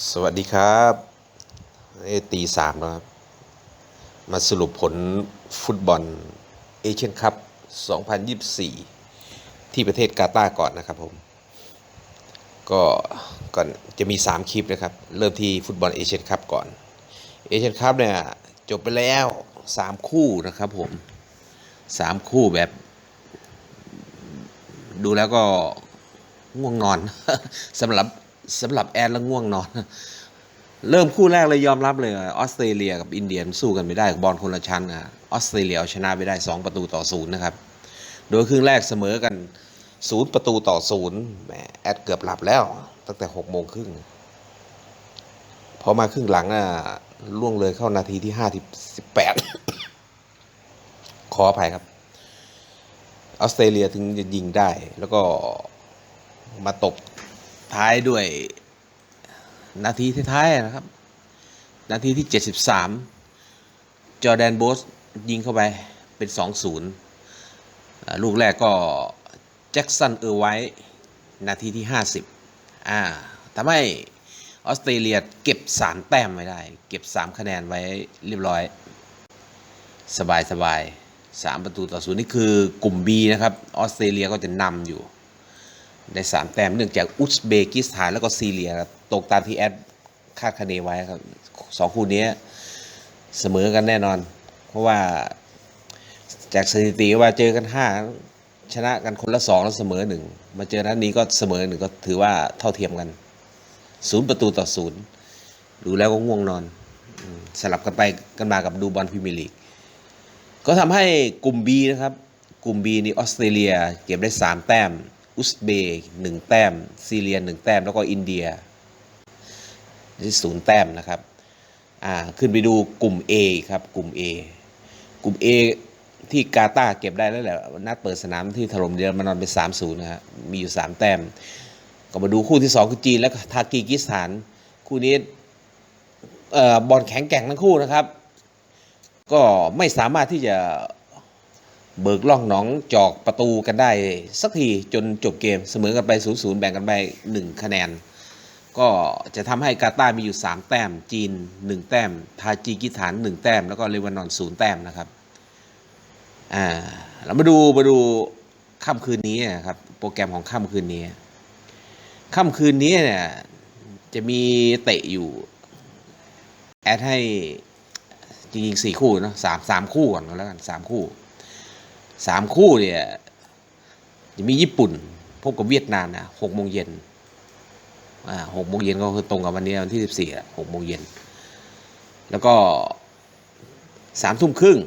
สวัสดีครับนี่ตีสามแล้วครับ มาสรุปผลฟุตบอลเอเชียนคัพ 2024 ที่ประเทศกาตาร์ก่อนนะครับผม ก็ก่อนจะมี 3 คลิปนะครับ เริ่มที่ฟุตบอลเอเชียนคัพก่อน เอเชียนคัพเนี่ย จบไปแล้ว 3 คู่นะครับผม 3 คู่แบบ ดูแล้วก็ง่วงนอนสำหรับ สำหรับแอนแล้วง่วงนอน เริ่มคู่แรกเลยยอมรับเลยออสเตรเลียกับอินเดียสู้กันไม่ได้บอลคนละชั้นอะออสเตรเลียเอาชนะไปได้ 2 ประตูต่อศูนย์นะครับ โดยครึ่งแรกเสมอกันศูนย์ประตูต่อศูนย์แหมแอดเกือบหลับแล้ว ตั้งแต่6โมงครึ่งพอมาครึ่งหลังน่ะล่วงเลยเข้านาทีที่5ที่18ขออภัยครับออสเตรเลียถึงจะยิงได้ แล้วก็มาตบ ท้ายด้วยนาทีท้ายๆนะครับ นาทีที่ 73 จอแดนโบสยิงเข้าไปเป็น 2-0 ลูกแรกก็แจ็คสันเออร์ไว้ นาทีที่ 50 อ่าทำให้ออสเตรเลียเก็บ 3 แต้มไว้ได้ เก็บ 3 คะแนนไว้เรียบร้อย สบายสบายสามประตูต่อศูนย์นี่คือกลุ่ม B นะครับ ออสเตรเลียก็จะนำอยู่ ได้สามแต้มเนื่องจากอุซเบกิสถานแล้วก็ซีเรียครับตกตามที่แอดคาดคะเนไว้ครับสองคู่นี้เสมอกันแน่นอน เพราะว่าจากสถิติว่าเจอกันห้าชนะกันคนละสองแล้วเสมอหนึ่งมาเจอนัดนี้ก็เสมอหนึ่งก็ถือว่าเท่าเทียมกันศูนย์ประตูต่อศูนย์ดูแล้วก็ง่วงนอน สลับกันไปกันมากับดูบอลพรีเมียร์ลีก ก็ทำให้กลุ่ม B นะครับ กลุ่ม B นี่ออสเตรเลียเก็บได้ 3 แต้ม อุซเบกหนึ่งแต้ม ซีเรียหนึ่งแต้ม แล้วก็อินเดียได้ศูนย์แต้มนะครับ อ่า ขึ้นไปดูกลุ่ม A ครับ กลุ่ม A กลุ่ม A ที่กาตาร์เก็บได้แล้วแหละ นัดเปิดสนามที่ถล่มเยอรมันเป็น3-0นะฮะ มีอยู่ 3 แต้ม ก็มาดูคู่ที่ 2 คือจีน และทากีกิสถาน คู่นี้เอ่อบอลแข็งแกร่งทั้งคู่นะครับ ก็ไม่สามารถที่จะ เบิกล่องหนองจอกประตูกันได้ สักทีจนจบเกมเสมอกันไป 0-0 แบ่งกันไป 1 คะแนน ก็จะทำให้กาตาร์มีอยู่ 3 แต้ม จีน 1 แต้ม ทาจิกิสถาน 1 แต้ม แล้วก็เลบานอน 0 แต้มนะครับ อ่าเรามาดูมาดูค่ำคืนนี้นะครับ โปรแกรมของค่ำคืนนี้ ค่ำคืนนี้เนี่ยจะมีเตะอยู่ แอดให้จริงๆสี่คู่เนาะสามสามคู่ก่อนแล้วกันสามคู่ สามคู่เนี่ยจะมีญี่ปุ่น พบกับเวียดนามนะหกโมงเย็นอ่าหกโมงเย็นก็คือตรงกับวันนี้วันที่สิบสี่หกโมงเย็นแล้วก็สามทุ่มครึ่ง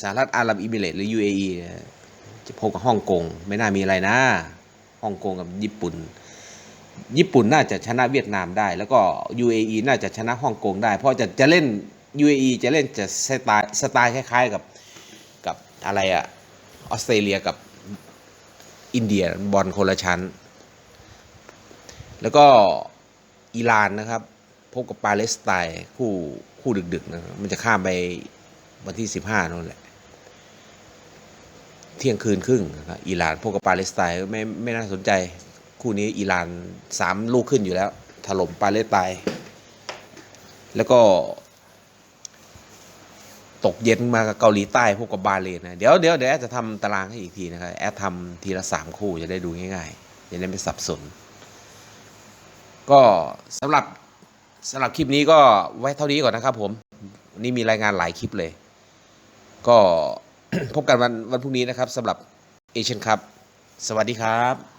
สหรัฐอาหรับอิมิเรตหรือ UAE เนี่ยจะพบกับฮ่องกงไม่น่ามีอะไรนะฮ่องกงกับญี่ปุ่น ญี่ปุ่นน่าจะชนะเวียดนามได้ แล้วก็ UAE น่าจะชนะฮ่องกงได้ เพราะจะจะเล่น UAE จะเล่นจะสไตล์สไตล์คล้ายๆกับกับอะไรอะ ออสเตรเลียกับอินเดียบอลคนละชั้น แล้วก็อิหร่านนะครับ พบกับปาเลสไตน์คู่คู่ดึกๆนะครับมันจะข้ามไปวันที่ 15นั่นแหละ เที่ยงคืนครึ่งนะครับอิหร่านพบกับปาเลสไตน์ไม่ไม่น่าสนใจคู่นี้อิหร่านสามลูกขึ้นอยู่แล้ว ถล่มปาเลสไตน์แล้วก็ ตกเย็นมากับเกาหลีใต้พวกกับบาเรนนะเดี๋ยวเดี๋ยวเดี๋ยวแอดจะทำตารางให้อีกทีนะครับแอดทำทีละสามคู่จะได้ดูง่ายๆจะได้ไม่สับสน ก็สำหรับสำหรับคลิปนี้ก็ไว้เท่านี้ก่อนนะครับผมนนี้มีรายงานหลายคลิปเลย ก็พบกันวันวันพรุ่งนี้นะครับสำหรับเอเชียนคัพสวัสดีครับ